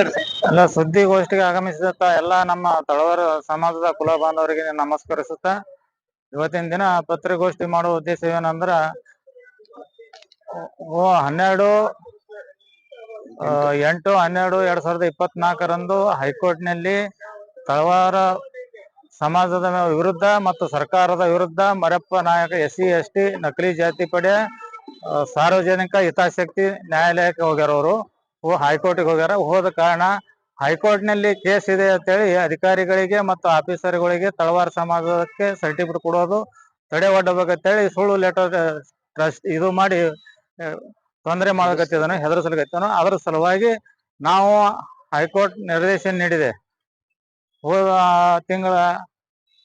ಎಲ್ಲ ಸುದ್ದಿಗೋಷ್ಠಿಗೆ ಆಗಮಿಸಿದಂತ ಎಲ್ಲಾ ನಮ್ಮ ತಳವಾರ ಸಮಾಜದ ಕುಲ ಬಾಂಧವರಿಗೆ ನಮಸ್ಕರಿಸುತ್ತ, ಇವತ್ತಿನ ದಿನ ಪತ್ರಿಕೋಷ್ಠಿ ಮಾಡುವ ಉದ್ದೇಶ ಏನಂದ್ರ ಹನ್ನೆರಡು ಎಂಟು, ಹನ್ನೆರಡು, ಎರಡ್ ಸಾವಿರದ ಇಪ್ಪತ್ನಾಲ್ಕರಂದು ಹೈಕೋರ್ಟ್ನಲ್ಲಿ ತಳವಾರ ಸಮಾಜದ ವಿರುದ್ಧ ಮತ್ತು ಸರ್ಕಾರದ ವಿರುದ್ಧ ಮರಪ್ಪ ನಾಯಕ ಎಸ್ ಸಿ ಎಸ್ ಟಿ ನಕಲಿ ಜಾತಿ ಪಡೆ ಸಾರ್ವಜನಿಕ ಹಿತಾಸಕ್ತಿ ನ್ಯಾಯಾಲಯಕ್ಕೆ ಹೋಗ್ಯಾರ ಅವರು. ಹೈಕೋರ್ಟ್ಗೆ ಹೋಗ್ಯಾರ. ಹೋದ ಕಾರಣ ಹೈಕೋರ್ಟ್ನಲ್ಲಿ ಕೇಸ್ ಇದೆ ಅಂತೇಳಿ ಅಧಿಕಾರಿಗಳಿಗೆ ಮತ್ತು ಆಫೀಸರ್ಗಳಿಗೆ ತಳವಾರ ಸಮಾಜಕ್ಕೆ ಸರ್ಟಿಫಿಕೇಟ್ ಕೊಡೋದು ತಡೆ ಒಡ್ಡಬೇಕಂತೇಳಿ ಸುಳ್ಳು ಲೆಟರ್ ಟ್ರಸ್ಟ್ ಇದು ಮಾಡಿ ತೊಂದರೆ ಮಾಡಕತ್ತಿದ್ದಾನೆ ಹೆದರ್ಸಲಿಕತ್ತಾನ ಅದರ ಸಲುವಾಗಿ ನಾವು ಹೈಕೋರ್ಟ್ ನಿರ್ದೇಶನ ನೀಡಿದೆ. ಹೋದ ತಿಂಗಳ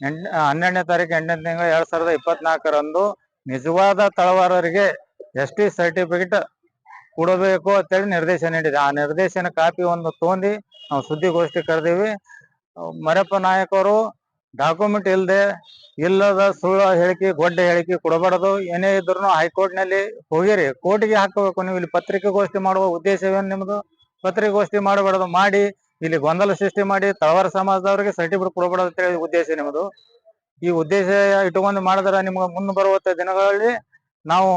ಹನ್ನೆರಡನೇ ತಾರೀಕು ಎಂಟನೇ ತಿಂಗಳ ಎರಡ್ ಸಾವಿರದ ಇಪ್ಪತ್ನಾಲ್ಕರಂದು ನಿಜವಾದ ತಳವಾರರಿಗೆ ಎಸ್ ಟಿ ಸರ್ಟಿಫಿಕೇಟ್ ಕೊಡಬೇಕು ಅಂತೇಳಿ ನಿರ್ದೇಶನ ನೀಡಿದೆ. ಆ ನಿರ್ದೇಶನ ಕಾಪಿ ಒಂದು ತೋಂದಿ ನಾವು ಸುದ್ದಿಗೋಷ್ಠಿ ಕರೆದೀವಿ. ಮರಪ್ಪ ನಾಯಕರು ಡಾಕ್ಯುಮೆಂಟ್ ಇಲ್ಲದೆ ಇಲ್ಲದ ಸುಳ್ಳು ಹೇಳಿಕೆ, ಗೊಡ್ಡ ಹೇಳಿಕೆ ಕೊಡಬಾರದು. ಏನೇ ಇದ್ರು ಹೈಕೋರ್ಟ್ನಲ್ಲಿ ಹೋಗಿರಿ. ಕೋರ್ಟಿಗೆ ಹಾಕಬೇಕು. ನೀವು ಇಲ್ಲಿ ಪತ್ರಿಕಾಗೋಷ್ಠಿ ಮಾಡುವ ಉದ್ದೇಶವೇನು ನಿಮ್ದು? ಪತ್ರಿಕಾಗೋಷ್ಠಿ ಮಾಡಬಾರದು. ಮಾಡಿ, ಇಲ್ಲಿ ಗೊಂದಲ ಸೃಷ್ಟಿ ಮಾಡಿ, ತಳವಾರ ಸಮಾಜದವರಿಗೆ ಸರ್ಟಿಫಿಕೇಟ್ ಕೊಡಬಾರದು ಅಂತ ಹೇಳಿ ಉದ್ದೇಶ ನಿಮ್ಮದು. ಈ ಉದ್ದೇಶ ಇಟ್ಟುಕೊಂಡು ಮಾಡಿದ್ರೆ ನಿಮ್ಗೆ ಮುಂದೆ ಬರುವಂತ ದಿನಗಳಲ್ಲಿ ನಾವು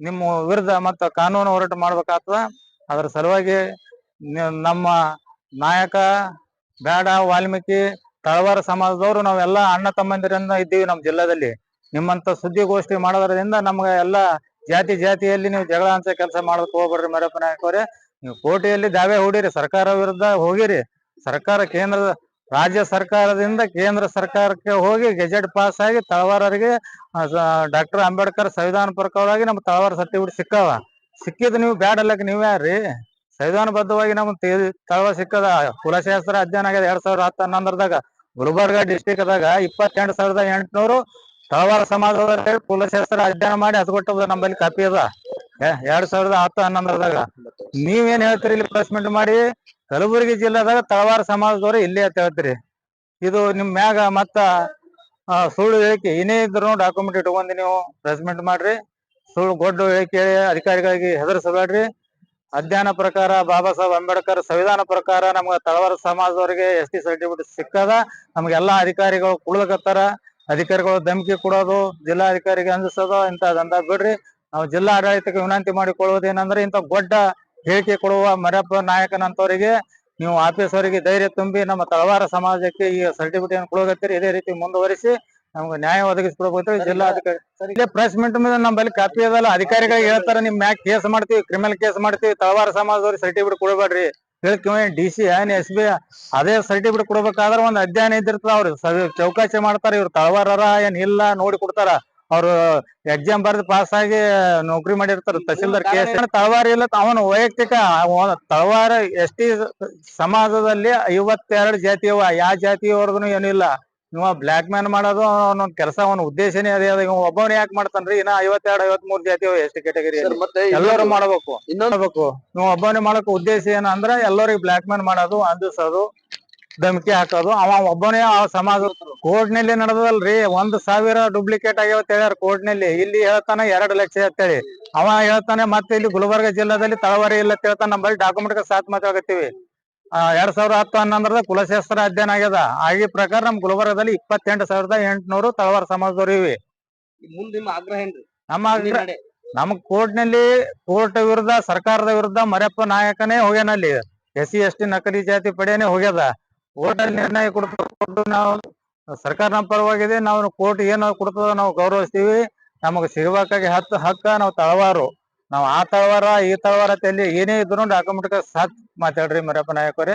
ನಿಮ್ಮ ವಿರುದ್ಧ ಮತ್ತ ಕಾನೂನು ಹೋರಾಟ ಮಾಡ್ಬೇಕಾಗ್ತದ. ಅದರ ಸಲುವಾಗಿ ನಮ್ಮ ನಾಯಕ ಬೇಡ ವಾಲ್ಮೀಕಿ, ತಳವಾರ ಸಮಾಜದವರು ನಾವೆಲ್ಲ ಅಣ್ಣ ತಮ್ಮಂದಿರಿಂದ ಇದ್ದೀವಿ ನಮ್ಮ ಜಿಲ್ಲಾದಲ್ಲಿ. ನಿಮ್ಮಂತ ಸುದ್ದಿಗೋಷ್ಠಿ ಮಾಡೋದ್ರಿಂದ ನಮ್ಗೆ ಎಲ್ಲ ಜಾತಿ ಜಾತಿಯಲ್ಲಿ ನೀವು ಜಗಳ ಅಂತ ಕೆಲಸ ಮಾಡಕ್ ಹೋಗ್ಬೇಡ್ರಿ ಮರಪ್ಪ ನಾಯಕ್ ಅವರೇ. ನೀವು ಕೋಟೆಯಲ್ಲಿ ದಾವೆ ಹೂಡಿರಿ, ಸರ್ಕಾರ ವಿರುದ್ಧ ಹೋಗಿರಿ. ಸರ್ಕಾರ ಕೇಂದ್ರದ ರಾಜ್ಯ ಸರ್ಕಾರದಿಂದ ಕೇಂದ್ರ ಸರ್ಕಾರಕ್ಕೆ ಹೋಗಿ ಗೆಜೆಟ್ ಪಾಸ್ ಆಗಿ ತಳವಾರರಿಗೆ ಡಾಕ್ಟರ್ ಅಂಬೇಡ್ಕರ್ ಸಂವಿಧಾನ ಪ್ರಕಾರವಾಗಿ ನಮ್ಮ ತಳವಾರ ಸರ್ಟಿಫಿಕೇಟ್ ಸಿಕ್ಕಾವ. ಸಿಕ್ಕಿದ್ ನೀವು ಬ್ಯಾಡ್ ಅಲ್ಲಕ್ ನೀವ್ ಯಾರ್ರಿ? ಸಂವಿಧಾನಬದ್ಧವಾಗಿ ನಮ್ಮ ತೆ- ತಳವಾರ ಸಿಕ್ಕದ ಕುಲಶಾಸ್ತ್ರ ಅಧ್ಯಯನ ಆಗ್ಯದ ಎರಡ್ ಸಾವಿರದ ಹತ್ತು ಹನ್ನೊಂದರದಾಗ ಗುಲ್ಬರ್ಗ ಡಿಸ್ಟಿಕ್ ದಾಗ ಇಪ್ಪತ್ತೆಂಟು ಸಾವಿರದ ಎಂಟುನೂರು ತಳವಾರ ಸಮಾಜದ ಕುಲಶಾಸ್ತ್ರ ಅಧ್ಯಯನ ಮಾಡಿ ಹತ್ಕೊಟ್ಟದ ನಮ್ಮಲ್ಲಿ ಕಾಪಿ ಅದ. ಎರಡ್ ಸಾವಿರದ ಹತ್ತು ಹನ್ನೊಂದರದಾಗ ನೀವೇನ್ ಹೇಳ್ತೀರಿ ಇಲ್ಲಿ ಪ್ಲೇಸ್ಮೆಂಟ್ ಮಾಡಿ? ಕಲಬುರಗಿ ಜಿಲ್ಲಾದಾಗ ತಳವಾರ ಸಮಾಜದವ್ರು ಇಲ್ಲೇ ಅಂತ ಹೇಳ್ತೀರಿ. ಇದು ನಿಮ್ ಮ್ಯಾಗ ಮತ್ತ ಸುಳ್ಳು ಹೇಳಿಕೆ, ಏನೇ ಇದ್ರು ಡಾಕ್ಯುಮೆಂಟ್ ಇಟ್ಕೊಂಡು ನೀವು ಪ್ರೆಸ್ಮೆಂಟ್ ಮಾಡ್ರಿ. ಸುಳ್ಳು ಗೊಡ್ಡು ಹೇಳಿಕೆ ಅಧಿಕಾರಿಗಳಿಗೆ ಹೆದರ್ಸಬೇಡ್ರಿ. ಅಧ್ಯಯನ ಪ್ರಕಾರ ಬಾಬಾ ಸಾಹೇಬ್ ಅಂಬೇಡ್ಕರ್ ಸಂವಿಧಾನ ಪ್ರಕಾರ ನಮ್ಗ ತಳವಾರ ಸಮಾಜದವರಿಗೆ ಎಸ್ ಟಿ ಸರ್ಟಿಫಿಕೇಟ್ ಸಿಕ್ಕದ. ನಮ್ಗೆಲ್ಲಾ ಅಧಿಕಾರಿಗಳು ಕುಳ್ದಕತ್ತಾರ. ಅಧಿಕಾರಿಗಳು ಧಮಕಿ ಕೊಡೋದು, ಜಿಲ್ಲಾಧಿಕಾರಿಗೆ ಅಂಜಿಸೋದು ಇಂಥದಂತ ಬಿಡ್ರಿ. ನಾವು ಜಿಲ್ಲಾ ಆಡಳಿತಕ್ಕೆ ವಿನಂತಿ ಮಾಡಿಕೊಳ್ಳುವುದೇನಂದ್ರೆ ಇಂಥ ಗೊಡ್ಡ ಹೇಳಿಕೆ ಕೊಡುವ ಮರಪ್ಪ ನಾಯಕನಂತವರಿಗೆ ನೀವು ಆಫೀಸ್ ಅವರಿಗೆ ಧೈರ್ಯ ತುಂಬಿ ನಮ್ಮ ತಳವಾರ ಸಮಾಜಕ್ಕೆ ಈ ಸರ್ಟಿಫಿಕೇಟ್ ಕೊಡೋಗತ್ತೀರಿ ಇದೇ ರೀತಿ ಮುಂದುವರಿಸಿ ನಮ್ಗೆ ನ್ಯಾಯ ಒದಗಿಸ್ಕೊಡ್ಬೇಕು ಜಿಲ್ಲಾಧಿಕಾರಿ ಇಲ್ಲೇ ಪ್ರೆಸ್ ಮೀಟ್ ಮೇಲೆ ನಮ್ಮಲ್ಲಿ ಕಾಪಿ ಅದಲ್ಲ. ಅಧಿಕಾರಿಗಳಿಗೆ ಹೇಳ್ತಾರ ನಿಮ್ ಮ್ಯಾಕ್ ಕೇಸ್ ಮಾಡ್ತೀವಿ ಕ್ರಿಮಿನಲ್ ಕೇಸ್ ಮಾಡ್ತೀವಿ ತಳವಾರ ಸಮಾಜದವ್ರಿಗೆ ಸರ್ಟಿಫಿಕೇಟ್ ಕೊಡಬೇಡ್ರಿ. ಹೇಳ್ತೀವಿ ಡಿ ಸಿ ಏನ್ ಎಸ್ ಬಿ ಅದೇ ಸರ್ಟಿಫಿಕೇಟ್ ಕೊಡ್ಬೇಕಾದ್ರೆ ಒಂದ್ ಅಧ್ಯಯನ ಇದ್ದಿರ್ತದ ಅವ್ರು. ಚೌಕಾಸಿ ಮಾಡ್ತಾರ ಇವ್ರು ತಳವಾರರ ಏನ್ ಇಲ್ಲ ನೋಡಿ ಕೊಡ್ತಾರ. ಅವ್ರು ಎಕ್ಸಾಮ್ ಬರ್ದು ಪಾಸ್ ಆಗಿ ನೌಕರಿ ಮಾಡಿರ್ತಾರ ತಹಸೀಲ್ದಾರ್ ಕೇಸ್ ತಳವಾರ ಇಲ್ಲ ಅವನು ವೈಯಕ್ತಿಕ ತಳವಾರ ಎಸ್ ಟಿ ಸಮಾಜದಲ್ಲಿ ಐವತ್ತೆರಡು ಜಾತಿ ಅವ ಯಾವ ಜಾತಿಯವರ್ಗು ಏನಿಲ್ಲ ಇವ ಬ್ಲಾಕ್ ಮ್ಯಾನ್ ಮಾಡೋದು ಅವನ ಕೆಲಸ ಅವನ ಉದ್ದೇಶನೇ ಅದೇ ಅದ. ಇವ ಒಬ್ಬವನೇ ಯಾಕೆ ಮಾಡ್ತಾನ್ರಿ? ಇನ್ನ ಐವತ್ತೆರಡು ಐವತ್ ಮೂರ್ ಜಾತಿ ಅವ ಎಸ್ ಟಿ ಮತ್ತೆ ಎಲ್ಲರೂ ಮಾಡಬೇಕು. ಇನ್ನೊಂದು ಮಾಡ್ಬೇಕು. ನೀವು ಒಬ್ಬನೇ ಮಾಡಕ್ ಉದ್ದೇಶ ಏನಂದ್ರ ಎಲ್ಲರಿಗೂ ಬ್ಲಾಕ್ ಮ್ಯಾನ್ ಮಾಡೋದು ಅಂದಿಸೋದು. ಧಮಕಿ ಹಾಕೋದು. ಅವ ಒಬ್ಬನೇ ಆ ಸಮಾಜ ಕೋರ್ಟ್ನಲ್ಲಿ ನಡೆದಲ್ರಿ ಒಂದ್ ಸಾವಿರ ಡೂಪ್ಲಿಕೇಟ್ ಆಗ್ಯಾವ ಹೇಳ್ಯಾರ ಕೋರ್ಟ್ನಲ್ಲಿ. ಇಲ್ಲಿ ಹೇಳ್ತಾನೆ ಎರಡ್ ಲಕ್ಷ ಅಂತೇಳಿ. ಅವ ಹೇಳ್ತಾನೆ ಮತ್ತೆ ಇಲ್ಲಿ ಗುಲ್ಬರ್ಗ ಜಿಲ್ಲಾದಲ್ಲಿ ತಳವಾರಿ ಇಲ್ಲ ಅಂತ ಹೇಳ್ತಾನೆ. ನಮ್ಮಲ್ಲಿ ಡಾಕ್ಯುಮೆಂಟ್ ಸಾತ್ ಮಾತಾಡಕತ್ತೀವಿ ಆ ಎರಡ್ ಸಾವಿರದ ಹತ್ತು ಹನ್ನೊಂದರದ ಕುಲಶಾಸ್ತ್ರ ಅಧ್ಯಯನ ಆಗ್ಯದ. ಆಗಿ ಪ್ರಕಾರ ನಮ್ ಗುಲ್ಬರ್ಗದಲ್ಲಿ ಇಪ್ಪತ್ತೆಂಟು ಸಾವಿರದ ಎಂಟುನೂರು ತಳವಾರ ಸಮಾಜದವರು ಇವೆ. ನಿಮ್ಮ ನಮ್ ಕೋರ್ಟ್ನಲ್ಲಿ ಕೋರ್ಟ್ ವಿರುದ್ಧ ಸರ್ಕಾರದ ವಿರುದ್ಧ ಮರ್ಯಪ್ಪ ನಾಯಕನೇ ಹೋಗ್ಯಾನಲ್ಲಿ ಎಸ್ ಸಿ ಎಸ್ ಟಿ ನಕಲಿ ಜಾತಿ ಪಡೆಯನೇ ಹೋಗ್ಯದ. ಕೋರ್ಟ್ ಅಲ್ಲಿ ನಿರ್ಣಯ ಕೊಡ್ತು ನಾವು ಸರ್ಕಾರ ನಮ್ಮ ಪರವಾಗಿದೆ, ನಾವು ಕೋರ್ಟ್ ಏನು ಕೊಡ್ತದ ನಾವು ಗೌರವಿಸ್ತೀವಿ. ನಮಗೆ ಸಿಗಬೇಕಾಗಿ ಹತ್ತು ಹಕ್ಕ ನಾವು ತಳವಾರು. ನಾವು ಆ ತಳವಾರ, ಈ ತಳವಾರ ತಲ್ಲಿ ಏನೇ ಇದ್ರು ಡಾಕ್ಯುಮೆಂಟ್ ಸಾಕ್ ಮಾತಾಡ್ರಿ ಮರಪ್ಪ ನಾಯಕರೇ.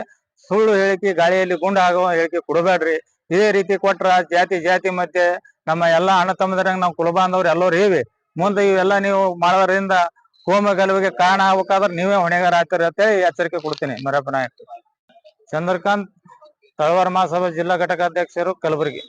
ಸುಳ್ಳು ಹೇಳಿಕೆ ಗಾಳಿಯಲ್ಲಿ ಗುಂಡು ಆಗುವ ಹೇಳಿಕೆ ಕೊಡಬೇಡ್ರಿ. ಇದೇ ರೀತಿ ಕೊಟ್ರ ಜಾತಿ ಜಾತಿ ಮತ್ತೆ ನಮ್ಮ ಎಲ್ಲಾ ಅಣ್ಣ ತಮ್ಮದ್ರಂಗ ನಾವು ಕುಲಬಾಂಧವ್ರು ಎಲ್ಲರೂ ಇವಿ ಮುಂದೆ ಇವೆಲ್ಲ ನೀವು ಮಾಡೋದ್ರಿಂದ ಕೋಮ ಗಲಭೆಗೆ ಕಾರಣ ಆಗ್ಬೇಕಾದ್ರೆ ನೀವೇ ಹೊಣೆಗಾರ ಆಗ್ತೀರಿ ಅಂತೇಳಿ ಎಚ್ಚರಿಕೆ ಕೊಡ್ತೀನಿ ಮರಪ್ಪ ನಾಯಕ್ ಚಂದ್ರಕಾಂತ್ ತಳವಾರ ಮಹಾಸಭಾ ಜಿಲ್ಲಾ ಘಟಕಾಧ್ಯಕ್ಷರು ಕಲಬುರಗಿ.